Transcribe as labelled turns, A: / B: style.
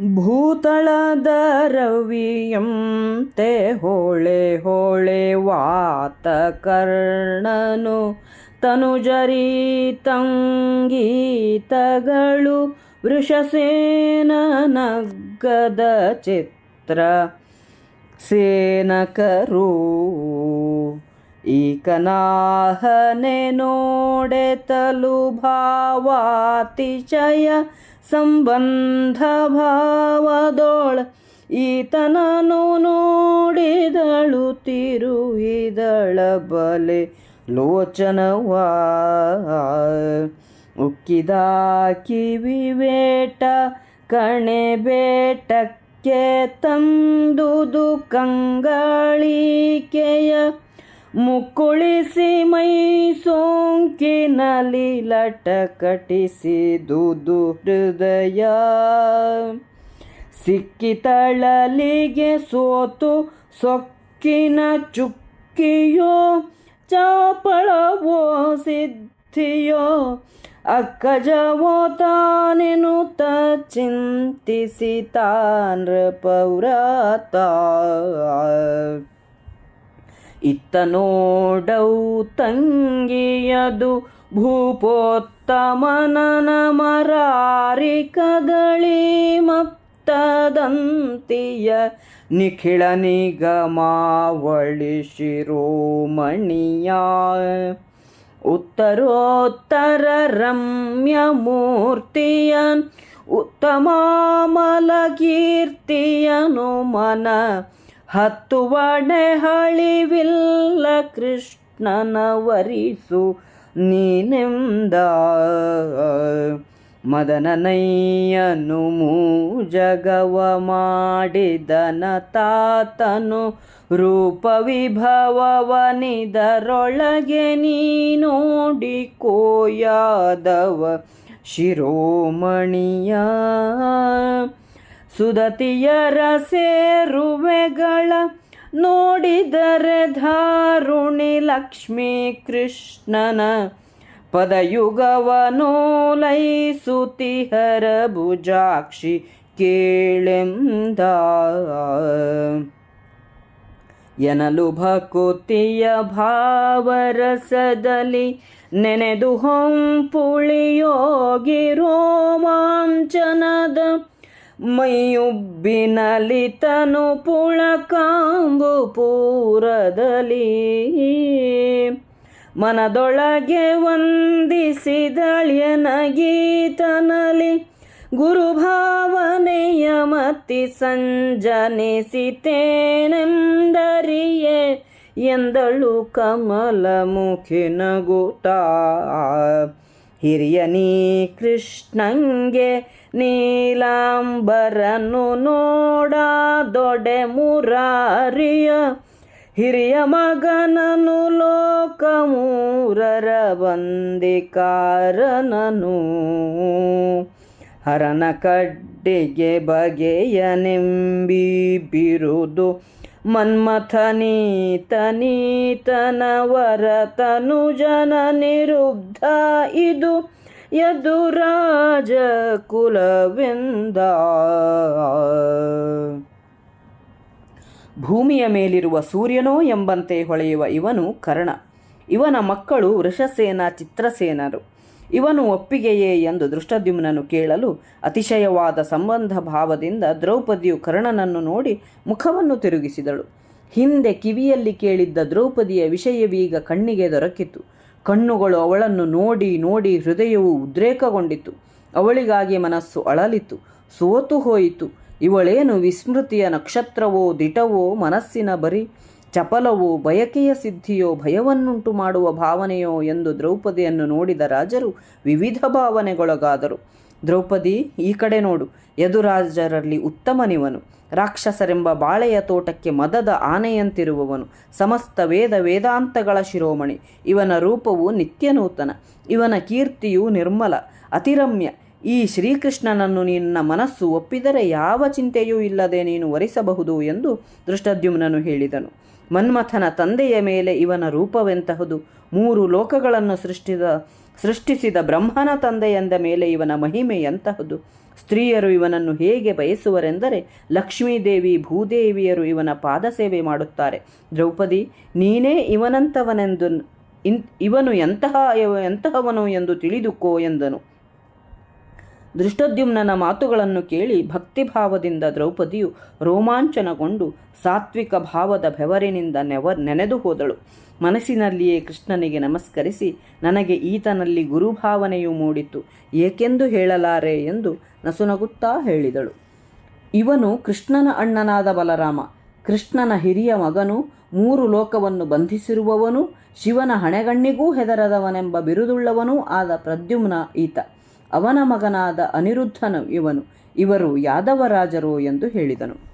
A: ಭೂತಳದ ರವಿಯಂತೆ ಹೋಳೆ ಹೋಳೆ ವಾತ ಕರ್ಣನು ತನುಜರಿ ತಂಗೀತಗಳು ವೃಷಸೇನ ನಗ್ಗದ ಚಿತ್ರ ಸೇನಕರು ಈಕನಾಹನೆ ನೋಡೆ ಭಾವಾತಿಶಯ ಸಂಬಂಧ ಭಾವದೋಳ. ಈತನನು ನೋಡಿದಳು ತಿರುವಿದಳ ಬಲೆ ಲೋಚನವ ಉಕ್ಕಿದ ಕಿವಿವೇಟ ಕಣೆ ಬೇಟಕ್ಕೆ ತಂದುದು ಕಂಗಳಿಕೆಯ ಮುಕ್ಕುಳಿಸಿ ಮೈ ಸೋಂಕಿನಲ್ಲಿ ಲಟಕಟಿಸಿದುದು ಹೃದಯ ಸಿಕ್ಕಿತಳಲಿಗೆ ಸೋತು ಸೊಕ್ಕಿನ ಚುಕ್ಕಿಯೋ, ಚಾಪಳವೋ ಸಿದ್ಧಿಯೋ, ಅಕ್ಕಜವೋ ತಾನೆನುತ ಚಿಂತಿಸಿ ತಾನ್ರ ಪೌರತ. ಇತ್ತ ನೋಡೌ ತಂಗಿಯದು ಭೂಪೋತ್ತಮನನ ಮರಾರಿ ಕದಳಿ ಮಪ್ತದಂತಿಯ ನಿಖಿಳ ನಿಗಮಾವಳಿ ಶಿರೋಮಣಿಯ ಉತ್ತರೋತ್ತರ ರಮ್ಯ ಮೂರ್ತಿಯನ್ ಉತ್ತಮ ಮಲಕೀರ್ತಿಯನು ಮನ ಹತ್ತುವಡೆ ಹಳಿವಿಲ್ಲ ಕೃಷ್ಣನ ವರಿಸು ನೀನೆಂದ. ಮದನನಯ್ಯನು ಮೂಜಗವ ಮಾಡಿದನ ತಾತನು ರೂಪ ವಿಭವವನಿದರೊಳಗೆ ನೀ ನೋಡಿ ಕೋಯಾದವ ಶಿರೋಮಣಿಯ ಸುದತಿಯರ ಸೇರುವೆಗಳ ನೋಡಿದರೆ ಧಾರುಣಿ ಲಕ್ಷ್ಮೀ ಕೃಷ್ಣನ ಪದಯುಗವನೋಲೈಸುತಿಹರ ಭುಜಾಕ್ಷಿ ಕೇಳೆಂದ. ಎನಲು ಭಕುತಿಯ ಭಾವರಸದಲ್ಲಿ ನೆನೆದು ಹೊಂಪುಳಿಯೋಗಿ ರೋಮಾಂಚನದ ಮೈಯುಬ್ಬಿನಲಿ ತನು ಪುಳಕಾಂಬು ಪೂರದಲ್ಲಿ. ಮನದೊಳಗೆ ಗೀತನಲಿ ಗುರುಭಾವನೆಯ ಮತಿ ಸಂಜನಿಸಿತೇನೆಂದರಿಯೇ ಎಂದಳು ಕಮಲ ಮುಖಿ ನಗುತ್ತಾ ಹಿರಿಯನೀ ಕೃಷ್ಣಂಗೆ ನೀಲಾಂಬರನು ನೋಡ ದೊಡೆ ಮುರಾರಿಯ ಹಿರಿಯ ಮಗನನು ಲೋಕಮೂರರ ಬಂದಿಕಾರನನು ಹರನ ಕಡ್ಡಿಗೆ ಬಗೆಯನೆಂಬಿ ಬಿರುದು ನಿರುದ್ಧ ಇದು. ಯದುರಾಜ ಕುಲವೆಂದ ಭೂಮಿಯ ಮೇಲಿರುವ ಸೂರ್ಯನೋ ಎಂಬಂತೆ ಹೊಳೆಯುವ ಇವನು ಕರ್ಣ. ಇವನ ಮಕ್ಕಳು ವೃಷಸೇನ ಚಿತ್ರಸೇನರು. ಇವನು ಒಪ್ಪಿಗೆಯೇ ಎಂದು ದೃಷ್ಟದ್ಯುಮ್ನನು ಕೇಳಲು ಅತಿಶಯವಾದ ಸಂಬಂಧ ಭಾವದಿಂದ ದ್ರೌಪದಿಯು ಕರ್ಣನನ್ನು ನೋಡಿ ಮುಖವನ್ನು ತಿರುಗಿಸಿದಳು. ಹಿಂದೆ ಕಿವಿಯಲ್ಲಿ ಕೇಳಿದ್ದ ದ್ರೌಪದಿಯ ವಿಷಯವೀಗ ಕಣ್ಣಿಗೆ ದೊರಕಿತು. ಕಣ್ಣುಗಳು ಅವಳನ್ನು ನೋಡಿ ನೋಡಿ ಹೃದಯವು ಉದ್ರೇಕಗೊಂಡಿತು. ಅವಳಿಗಾಗಿ ಮನಸ್ಸು ಅಳಲಿತು. ಸೋತು ಹೋಯಿತು. ಇವಳೇನು ವಿಸ್ಮೃತಿಯ ನಕ್ಷತ್ರವೋ ದಿಟವೋ ಮನಸ್ಸಿನ ಬರಿ. ಚಪಲವೋ ಬಯಕೆಯ ಸಿದ್ಧಿಯೋ ಭಯವನ್ನುಂಟು ಮಾಡುವ ಭಾವನೆಯೋ ಎಂದು ದ್ರೌಪದಿಯನ್ನು ನೋಡಿದ ರಾಜರು ವಿವಿಧ ಭಾವನೆಗೊಳಗಾದರು. ದ್ರೌಪದಿ, ಈ ಕಡೆ ನೋಡು, ಯದುರಾಜರಲ್ಲಿ ಉತ್ತಮನಿವನು. ರಾಕ್ಷಸರೆಂಬ ಬಾಳೆಯ ತೋಟಕ್ಕೆ ಮದದ ಆನೆಯಂತಿರುವವನು. ಸಮಸ್ತ ವೇದ ವೇದಾಂತಗಳ ಶಿರೋಮಣಿ. ಇವನ ರೂಪವು ನಿತ್ಯನೂತನ. ಇವನ ಕೀರ್ತಿಯು ನಿರ್ಮಲ, ಅತಿರಮ್ಯ. ಈ ಶ್ರೀಕೃಷ್ಣನನ್ನು ನಿನ್ನ ಮನಸ್ಸು ಒಪ್ಪಿದರೆ ಯಾವ ಚಿಂತೆಯೂ ಇಲ್ಲದೆ ನೀನು ವರಿಸಬಹುದು ಎಂದು ದೃಷ್ಟದ್ಯುಮ್ನನು ಹೇಳಿದನು. ಮನ್ಮಥನ ತಂದೆಯ ಮೇಲೆ ಇವನ ರೂಪವೆಂತಹುದು. ಮೂರು ಲೋಕಗಳನ್ನು ಸೃಷ್ಟಿದ, ಸೃಷ್ಟಿಸಿದ ಬ್ರಹ್ಮನ ತಂದೆಯೆಂದ ಮೇಲೆ ಇವನ ಮಹಿಮೆ ಎಂತಹದು. ಸ್ತ್ರೀಯರು ಇವನನ್ನು ಹೇಗೆ ಬಯಸುವರೆಂದರೆ ಲಕ್ಷ್ಮೀದೇವಿ ಭೂದೇವಿಯರು ಇವನ ಪಾದ ಸೇವೆ ಮಾಡುತ್ತಾರೆ. ದ್ರೌಪದಿ, ನೀನೇ ಇವನಂತವನೆಂದು ಇವನು ಎಂತಹ, ಎಂತಹವನು ಎಂದು ತಿಳಿದುಕೋ ಎಂದನು. ದೃಷ್ಟದ್ಯುಮ್ನನ ಮಾತುಗಳನ್ನು ಕೇಳಿ ಭಕ್ತಿಭಾವದಿಂದ ದ್ರೌಪದಿಯು ರೋಮಾಂಚನಗೊಂಡು ಸಾತ್ವಿಕ ಭಾವದ ಬೆವರಿನಿಂದ ನೆವ, ನೆನೆದು ಹೋದಳು. ಮನಸ್ಸಿನಲ್ಲಿಯೇ ಕೃಷ್ಣನಿಗೆ ನಮಸ್ಕರಿಸಿ, ನನಗೆ ಈತನಲ್ಲಿ ಗುರುಭಾವನೆಯು ಮೂಡಿತು, ಏಕೆಂದು ಹೇಳಲಾರೆ ಎಂದು ನಸುನಗುತ್ತಾ ಹೇಳಿದಳು. ಇವನು ಕೃಷ್ಣನ ಅಣ್ಣನಾದ ಬಲರಾಮ, ಕೃಷ್ಣನ ಹಿರಿಯ ಮಗನು, ಮೂರು ಲೋಕವನ್ನು ಬಂಧಿಸಿರುವವನು, ಶಿವನ ಹಣೆಗಣ್ಣಿಗೂ ಹೆದರದವನೆಂಬ ಬಿರುದುಳ್ಳವನೂ ಆದ ಪ್ರದ್ಯುಮ್ನ ಈತ. ಅವನ ಮಗನಾದ ಅನಿರುದ್ಧನು ಇವನು. ಇವರು ಯಾದವರಾಜರು ಎಂದು ಹೇಳಿದನು.